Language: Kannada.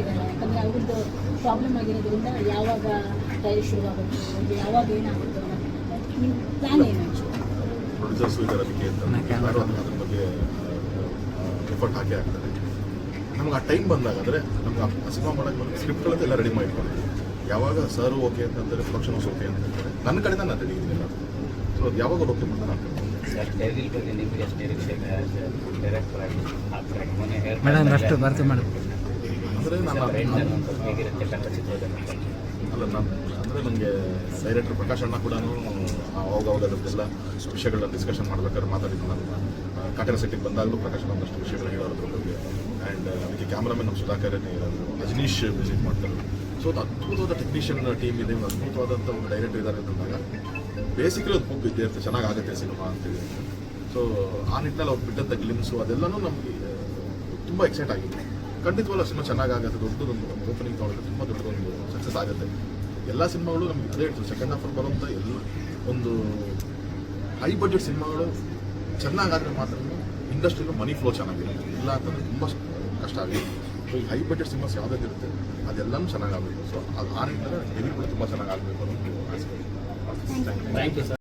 ಇದ್ದಾರೆ ಯಾಕಂದರೆ ಅವ್ರದ್ದು ಪ್ರಾಬ್ಲಮ್ ಆಗಿರೋದ್ರಿಂದ ಯಾವಾಗ ಟ್ರಯಲ್ ಶುರುವಾಗುತ್ತೆ? ಯಾವಾಗ ಏನಾಗುತ್ತೆ ನಿಮ್ಮ ಪ್ಲ್ಯಾನ್ ಏನು ಪ್ರೊಡ್ಯೂಸರ್ಸು ಇದ್ದಾರೆ ಅದ್ರ ಬಗ್ಗೆ ಎಫರ್ಟ್ ಹಾಕಿ ಆಗ್ತದೆ. ನಮ್ಗೆ ಆ ಟೈಮ್ ಬಂದಾಗ ಅಂದರೆ ನಮ್ಗೆ ಆ ಸಿನಿಮಾ ಮಾಡೋಕ್ಕೆ ಬಂದು ಸ್ಕ್ರಿಪ್ಟ್ಗಳಂತ ಎಲ್ಲ ರೆಡಿ ಮಾಡಿಕೊಂಡು ಯಾವಾಗ ಸರ್ ಓಕೆ ಅಂತಂದರೆ ಪ್ರೊಡಕ್ಷನ್ ಹೌಸ್ ಓಕೆ ಅಂತಂದರೆ ನನ್ನ ಕಡೆ ನಾನು ರೆಡಿ ಇದ್ದೀನಿ ಸೊ ಅದು ಯಾವಾಗ ಓಕೆ ಮಾಡ್ತಾ ನಾನು ಮೇಡಮ್ ಅಷ್ಟು ಬರ್ತು ಮೇಡಮ್ ಅಂದರೆ ನಾನು ಫ್ರೆಂಡ್ ನಾನು- ಅನ್ನೋದು ಹೇಗಿರುತ್ತೆ ಕನ್ನಡ ಅಲ್ಲ ನಾನು ಅಂದರೆ ನನಗೆ ಡೈರೆಕ್ಟರ್ ಪ್ರಕಾಶ್ ಅಣ್ಣ ಕೂಡ ಅವಾಗ ಅದರದ್ದೆಲ್ಲ ವಿಷಯಗಳನ್ನ ಡಿಸ್ಕಷನ್ ಮಾಡ್ಬೇಕಾದ್ರೆ ಮಾತಾಡಿದ್ದು ನಾನು. ಆ, ಕಾಟನ ಸೆಟ್ಟಿಗೆ ಬಂದಾಗಲೂ ಪ್ರಕಾಶ್ ಅಣ್ಣ ಒಂದಷ್ಟು ವಿಷಯಗಳು ಹೇಳೋದ್ರ ಬಗ್ಗೆ. ಆ್ಯಂಡ್ ಅದಕ್ಕೆ ಕ್ಯಾಮ್ರಾಮನ್ ನಮ್ಮ ಸುಧಾಕರನೇ ಇರೋದು ರಜನೀಶ್ ವಿಸಿಟ್ ಮಾಡ್ತಾರೆ. ಸೊ ಅದು ಅದ್ಭುತವಾದ ಟೆಕ್ನಿಷಿಯನ್ ಟೀಮ್ ಇದೆ ಒಂದು ಅದ್ಭುತವಾದಂಥ ಒಂದು ಡೈರೆಕ್ಟರ್ ಇದ್ದಾರೆ ಅಂತಂದಾಗ ಬೇಸಿಕಲಿ ಅದು ಹೋಗಿ ಇದ್ದೇ ಇರುತ್ತೆ ಚೆನ್ನಾಗಾಗುತ್ತೆ ಸಿನಿಮಾ ಅಂತೇಳಿ ಸೊ ಆ ನಿಟ್ಟಿನಲ್ಲಿ ಅವ್ರು ಬಿಟ್ಟಂಥ ಗ್ಲಿಮ್ಸು ಅದೆಲ್ಲನೂ ನಮಗೆ ತುಂಬ ಎಕ್ಸೈಟ್ ಆಗಿದೆ. ಖಂಡಿತವಾಗ್ಲೂ ಸಿನಿಮಾ ಚೆನ್ನಾಗಾಗುತ್ತೆ ದೊಡ್ಡದೊಂದು ಓಪನಿಂಗ್ ತೊಗೊಂಡ್ರೆ ತುಂಬ ದೊಡ್ಡದೊಂದು ಸಕ್ಸಸ್ ಆಗುತ್ತೆ. ಎಲ್ಲ ಸಿನಿಮಾಗಳು ನಮ್ಗೆ ಅದೇ ಹೇಳ್ತೀವಿ ಸೆಕೆಂಡ್ ಹಾಫ್ ಬರುವಂಥ ಎಲ್ಲ ಒಂದು ಹೈ ಬಜೆಟ್ ಸಿನಿಮಾಗಳು ಚೆನ್ನಾಗಾದರೆ ಮಾತ್ರ ಇಂಡಸ್ಟ್ರಿಗೂ ಮನಿ ಫ್ಲೋ ಚೆನ್ನಾಗಿರುತ್ತೆ. ಇಲ್ಲ ಅಂತಂದ್ರೆ ತುಂಬ ಕಷ್ಟ ಆಗಿದೆ ಸೊ ಈ ಹೈ ಬಜೆಟ್ ಸಿನಿಮಾಸ್ ಯಾವುದಾದ್ರು ಇರುತ್ತೆ ಅದೆಲ್ಲನೂ ಚೆನ್ನಾಗಾಗಬೇಕು. ಸೊ ಅದು ಆ ನಿಟ್ಟಿನಲ್ಲಿ ಡೆಲಿವರಿ ಕೂಡ ತುಂಬ ಚೆನ್ನಾಗಾಗಬೇಕು ಆಗಬೇಕು ಒಂದು ಆಸೆ. Thank you thank you sir